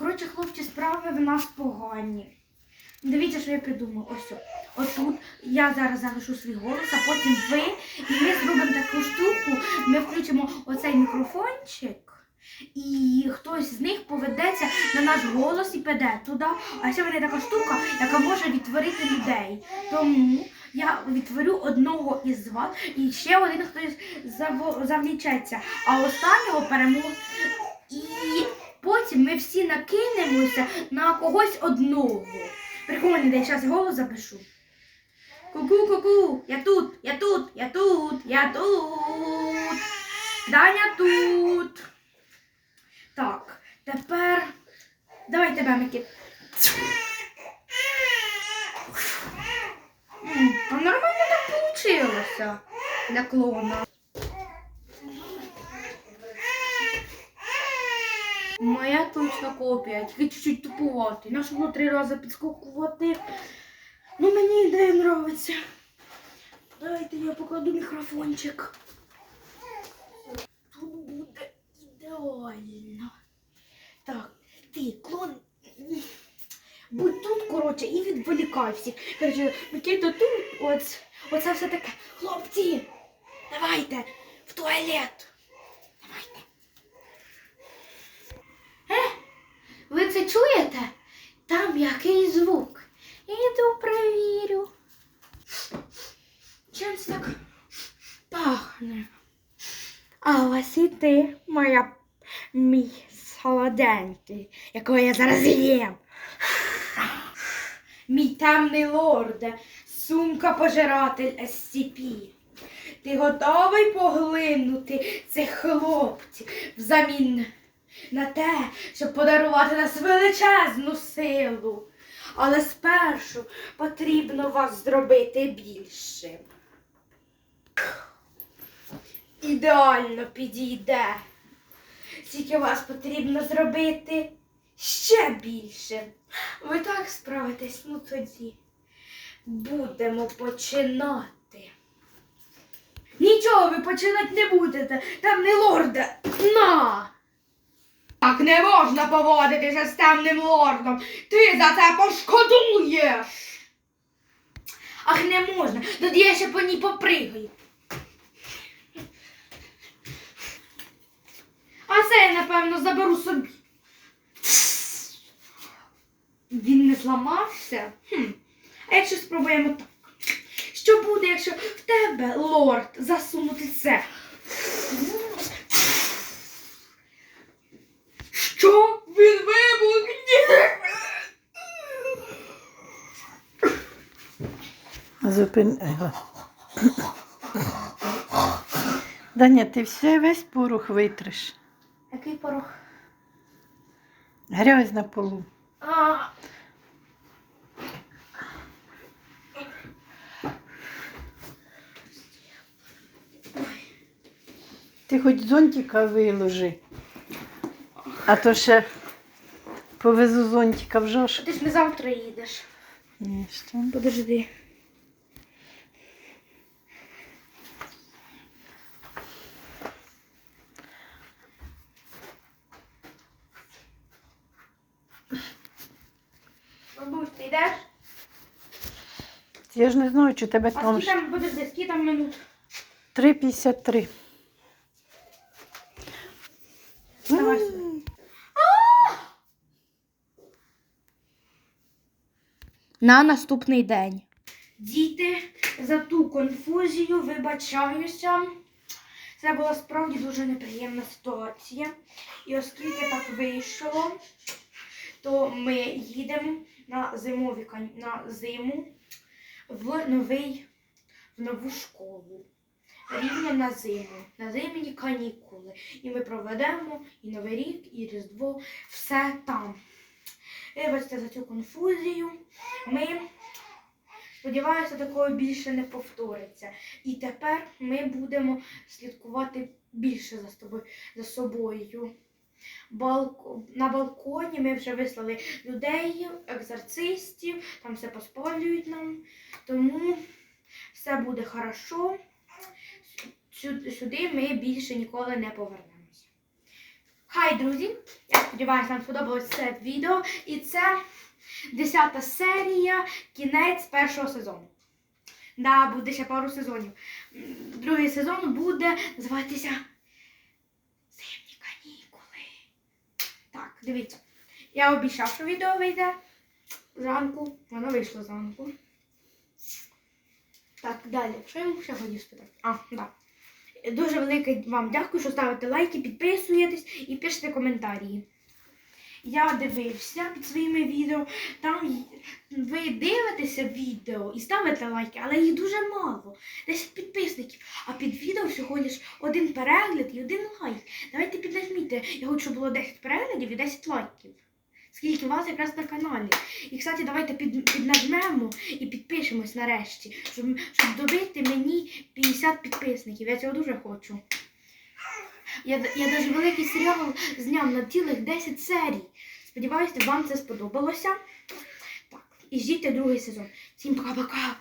Коротше, хлопці, справи в нас погані. Дивіться, що я придумав. Ось. Ось тут я зараз залишу свій голос, а потім ви. І ми зробимо таку штуку. Ми включимо оцей мікрофончик. І хтось з них поведеться на наш голос і піде туди. А ще мене така штука, яка може відтворити людей. Тому я відтворю одного із вас, і ще один хтось завлічеться, а останнього перемог. І потім ми всі накинемося на когось одного. Прикольно, я зараз голос запишу. Ку-ку, ку-ку, я тут, я тут, я тут, я тут. Даня тут. Так, тепер. Давай тебе, Микит. М, А нормально так получилося для клоуна. Моя точно копія, тільки чуть-чуть тупувати. Нащо було три рази підскокувати? Ну мені ідея нравиться. Давайте я покладу мікрофончик. Тут буде ідеально. Так, ти, клон. Будь тут, коротше, і відволікай всіх. Микита тут, от, оце все таке. Хлопці, давайте в туалет. Е, ви це чуєте? Там який звук. Іду перевірю. Чим це так пахне? А ось і ти, моя мій солоденький, якого я зараз їм. Мій темний лорде, сумка пожиратель SCP. Ти готовий поглинути цих хлопців взамін на те, щоб подарувати нас величезну силу. Але спершу потрібно вас зробити більшим. Ідеально підійде. Тільки вас потрібно зробити ще більше. Ви так справитесь, ну тоді будемо починати. Нічого ви починати не будете, там не лорда. На! Так не можна поводитися з темним лордом. Ти за це пошкодуєш. Ах, не можна. Тоді я ще по ній попригаю. А це я, напевно, заберу собі. Він не зламався? Хм. А якщо спробуємо так? Що буде, якщо в тебе, лорд, засунути це? Що? Він вибухне? Зупини його. Даня, ти все весь порох витриш. Який порох? Грязь на полу. А, Ти хоч зонтика виложи. А то ще повезу зонтика в жош. ти ж не завтра їдеш. Ні, що? Подожди. Я ж не знаю, чи тебе А там скільки там, подожди, скільки там минут? 3,53. Давай На наступний день. Діти, за ту конфузію вибачаюся. Це була справді дуже неприємна ситуація. І оскільки так вийшло, то ми їдемо на зимові кан- на зиму в новий в нову школу. Рівно на зиму, на зимні канікули. І ми проведемо і Новий рік, і Різдво, все там. Вибачте за цю конфузію. Ми сподіваюся, такого більше не повториться. І тепер ми будемо слідкувати більше за собою. На балконі ми вже вислали людей, екзорцистів, там все поспалюють нам. Тому все буде хорошо. Сюди ми більше ніколи не повернемося. Хай, друзі! Я сподіваюся, вам сподобалось це відео. І це 10 серія, кінець першого сезону. Да, буде ще пару сезонів. Другий сезон буде називатися Зимні канікули. Так, дивіться. Я обіцяв, що відео вийде зранку. Воно вийшло зранку. Так, далі. Що я вам ще хотів спитати? А, да. Дуже велике вам дякую, що ставите лайки, підписуєтесь і пишете коментарі. Я дивився під своїми відео. Там ви дивитеся відео і ставите лайки, але їх дуже мало. 10 підписників. А під відео всього лиш один перегляд і один лайк. Давайте піднажміть. Я хочу, щоб було 10 переглядів і 10 лайків. Скільки вас якраз на каналі. І, кстати, давайте під, піднажмемо і підпишемось нарешті, щоб, щоб добити мені 50 підписників. Я цього дуже хочу. Я, я навіть великий серіал зняв на цілих 10 серій. Сподіваюся, вам це сподобалося. І ждіть другий сезон. Всім пока-пока.